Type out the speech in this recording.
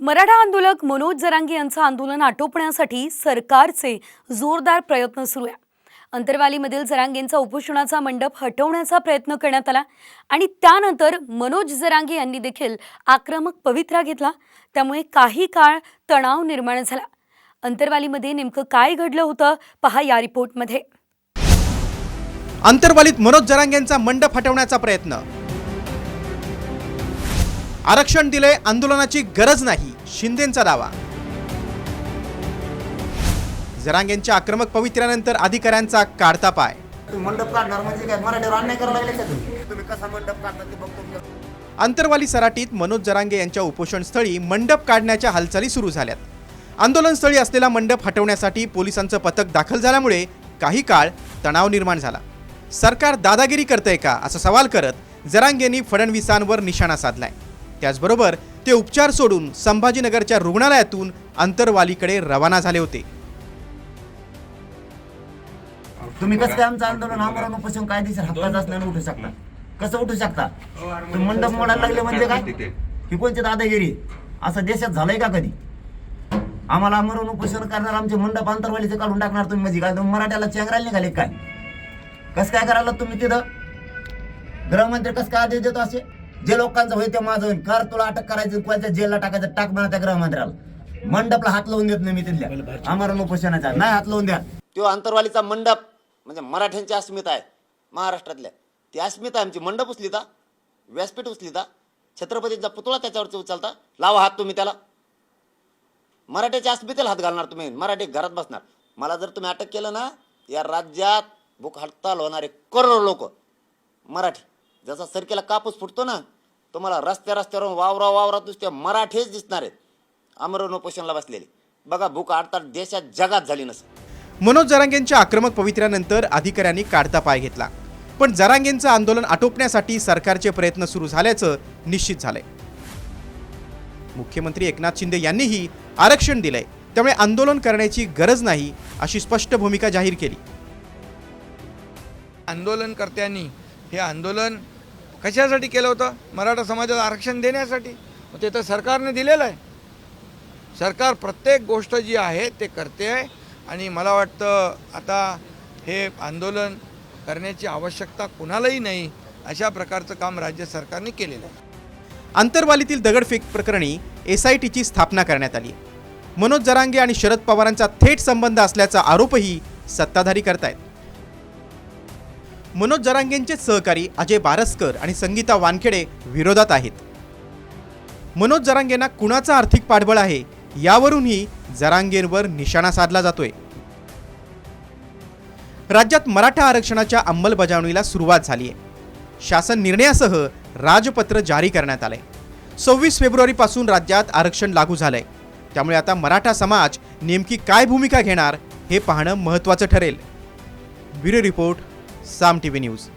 मराठा आंदोलक मनोज जरांगे यांचं आंदोलन आटोपण्यासाठी सरकारचे जोरदार प्रयत्न सुरू आहे. अंतरवालीमधील जरांगेंचा उपोषणाचा मंडप हटवण्याचा प्रयत्न करण्यात आला आणि त्यानंतर मनोज जरांगे यांनी देखील आक्रमक पवित्रा घेतला. त्यामुळे काही काळ तणाव निर्माण झाला. अंतरवालीमध्ये नेमकं काय घडलं होतं पहा या रिपोर्टमध्ये. अंतरवालीत मनोज जरांगेंचा मंडप हटवण्याचा प्रयत्न आरक्षण दिले आंदोलनाची गरज नाही शिंदेंचा दावा. जरांगेंच्या आक्रमक पवित्र्यानंतर अधिकाऱ्यांचा काढता पाय. मंडप काढणार म्हणजे काय? मराठीवर अन्याय करायला लागले का तुम्ही? तुम्ही कसा मंडप ते बघतो. अंतरवाली सराटीत मनोज जरांगे यांच्या उपोषणस्थळी मंडप काढण्याच्या हालचाली सुरू झाल्यात. आंदोलनस्थळी असलेला मंडप हटवण्यासाठी पोलिसांचं पथक दाखल झाल्यामुळे काही काळ तणाव निर्माण झाला. सरकार दादागिरी करतंय का? असा सवाल करत जरांगेंनी फडणवीसांवर निशाणा साधलाय. त्याचबरोबर ते उपचार सोडून संभाजीनगरच्या रुग्णालयातून अंतरवालीकडे रवाना झाले होते. तुम्ही कसं काय आमचं आंदोलन आमरण उपोषण कायदेशीर हक्काच असल्यानं उठू शकता. कसं उठू शकता? तुम्ही मंडप मोडायला लागले म्हणजे काय? ही कोणती दादागिरी? असं देशात झालंय का कधी? आम्हाला आमरण उपोषण करणार आमचे मंडप अंतरवालीचे काढून टाकणार तुम्ही म्हणजे काय? तुम्ही मराठ्याला चेंगरायला निघाले काय? कसं काय करायला तुम्ही तिथं? गृहमंत्री कसं काय आदेश देतो असे? जे लोकांचं होईल ते माझं होईल. कर तुला अटक करायचं कोणत्या जेलला टाकायचं टाक म्हणा त्या गृहमंत्र्याला. मंडपला हात लावून देत नाही मी तिथल्या. आमरण उपोषणाचा नाही हात लावून द्या. तो अंतरवालीचा मंडप म्हणजे मराठ्यांची अस्मिता आहे महाराष्ट्रातल्या. ती अस्मिता आमची. मंडप उचलिता व्यासपीठ उचलिता छत्रपतींचा पुतळा त्याच्यावरती उचलता. लावा हात तुम्ही त्याला. मराठ्याच्या अस्मितेला हात घालणार तुम्ही. मराठी घरात बसणार. मला जर तुम्ही अटक केलं ना या राज्यात भूक हडताल होणारे करोडो लोक मराठी. जसा सरकेला कापूस फुटतो ना तुम्हाला रस्त्या रस्त्यावरून वावरा वावरात नुसते मराठेच दिसणार आहेत. आमरण उपोषणला बसलेले. बघा भूक हडताल देशात जगात झाली नसेल. मनोज जरांगेंच्या आक्रमक पवित्र्यानंतर अधिकाऱ्यांनी काढता पाय घेतला. पण जरांगेंचं आंदोलन आटोपण्यासाठी सरकारचे प्रयत्न सुरू झाल्याचं निश्चित झालंय. मुख्यमंत्री एकनाथ शिंदे यांनीही आरक्षण दिलंय. त्यामुळे आंदोलन करण्याची गरज नाही अशी स्पष्ट भूमिका जाहीर केली. आंदोलनकर्त्यांनी हे आंदोलन कशासाठी केलं होतं? मराठा समाजाला आरक्षण देण्यासाठी? ते तर सरकारने दिलेलं आहे. सरकार प्रत्येक गोष्ट जी आहे ते करते आहे. आणि मला वाटतं आता हे आंदोलन करण्याची आवश्यकता कुणालाही नाही अशा प्रकारचं काम राज्य सरकारने केलेलं आहे. आंतरवालीतील दगडफेक प्रकरणी एस आय टीची स्थापना करण्यात आली मनोज जरांगे आणि शरद पवारांचा थेट संबंध असल्याचा आरोपही सत्ताधारी करतायत. मनोज जरांगेंचे सहकारी अजय बारसकर आणि संगीता वानखेडे विरोधात आहेत. मनोज जरांगेंना कुणाचा आर्थिक पाठबळ आहे यावरूनही जरांगेंवर निशाणा साधला जातोय. राज्यात मराठा आरक्षणाच्या अंमलबजावणीला सुरुवात झाली आहे शासन निर्णयासह राजपत्र जारी करण्यात आलंय. सव्वीस फेब्रुवारीपासून राज्यात आरक्षण लागू झालंय. त्यामुळे आता मराठा समाज नेमकी काय भूमिका घेणार हे पाहणं महत्त्वाचं ठरेल. Bureau report Sam TV News.